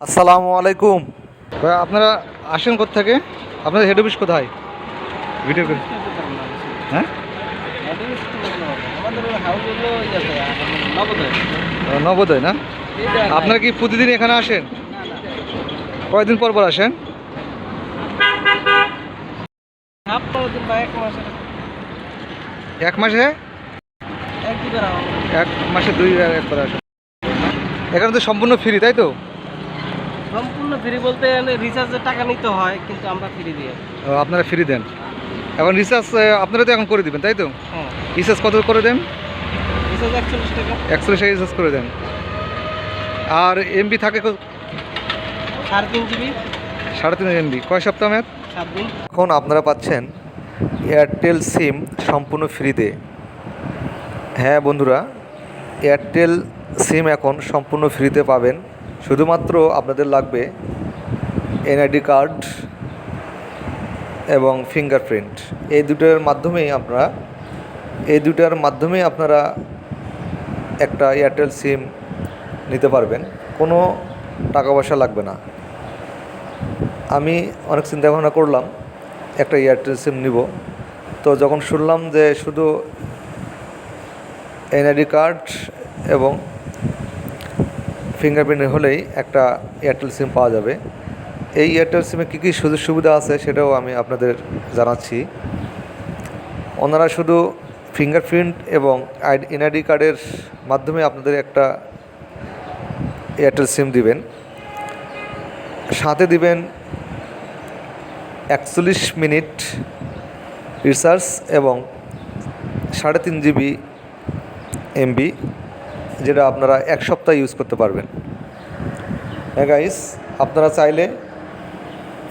আসসালামু আলাইকুম। আপনারা আসেন থেকে আপনাদের হেড অফিস কোথায়? ভিডিও হ্যাঁ? নবোদয় না? আপনারা কি প্রতিদিন এখানে আসেন? কয়দিন পর পর আসেন? এক মাসে? এক মাসে দুই একবার আসেন। এখানে তো সম্পূর্ণ ফ্রি তাই তো? সম্পূর্ণ ফ্রি বলতে রিচার্জের টাকা নিতে হয় কিন্তু আমরা ফ্রি ও, আপনারা ফ্রি দেন। এখন রিচার্জ আপনারা তো এখন করে দিবেন তাই তো? হ্যাঁ। রিচার্জ কত করে দেন? রিচার্জ একচল্লিশ টাকা। একচল্লিশ রিচার্জ করে দেন। আর এমবি থাকে কত? সাড়ে তিন জিবি সাড়ে তিন এমবি কয় সপ্তাহ মেয়াদ? সাত দিন। এখন আপনারা পাচ্ছেন এয়ারটেল সিম সম্পূর্ণ ফ্রিতে হ্যাঁ বন্ধুরা এয়ারটেল সিম এখন সম্পূর্ণ ফ্রিতে পাবেন। শুধুমাত্র আপনাদের লাগবে এনআইডি কার্ড এবং ফিঙ্গারপ্রিন্ট। এই দুটোর মাধ্যমেই আপনারা, এই দুটার মাধ্যমেই আপনারা একটা এয়ারটেল সিম নিতে পারবেন। কোনো টাকা পয়সা লাগবে না। আমি অনেক চিন্তা ভাবনা করলাম, একটা এয়ারটেল সিম নিব। তো যখন শুনলাম যে শুধু এনআইডি কার্ড এবং ফিঙ্গারপ্রিন্ট হলেই একটা এয়ারটেল সিম পাওয়া যাবে। এই এয়ারটেল সিমে কী কী সুযোগ সুবিধা আছে সেটাও আমি আপনাদের জানাচ্ছি। ওনারা শুধু ফিঙ্গারপ্রিন্ট এবং এনআইডি কার্ডের মাধ্যমে আপনাদের একটা এয়ারটেল সিম দিবেন। সাথে দিবেন একচল্লিশ মিনিট রিসার্চ এবং সাড়ে তিন জিবি এমবি। যেটা আপনারা এক সপ্তাহ ইউজ করতে পারবেন। হ্যাঁ গাইস আপনারা চাইলে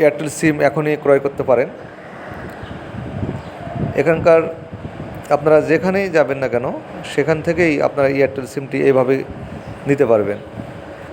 এয়ারটেল সিম এখনই ক্রয় করতে পারেন। এখানকার আপনারা যেখানেই যাবেন না কেন, সেখান থেকেই আপনারা এয়ারটেল সিমটি এইভাবে নিতে পারবেন।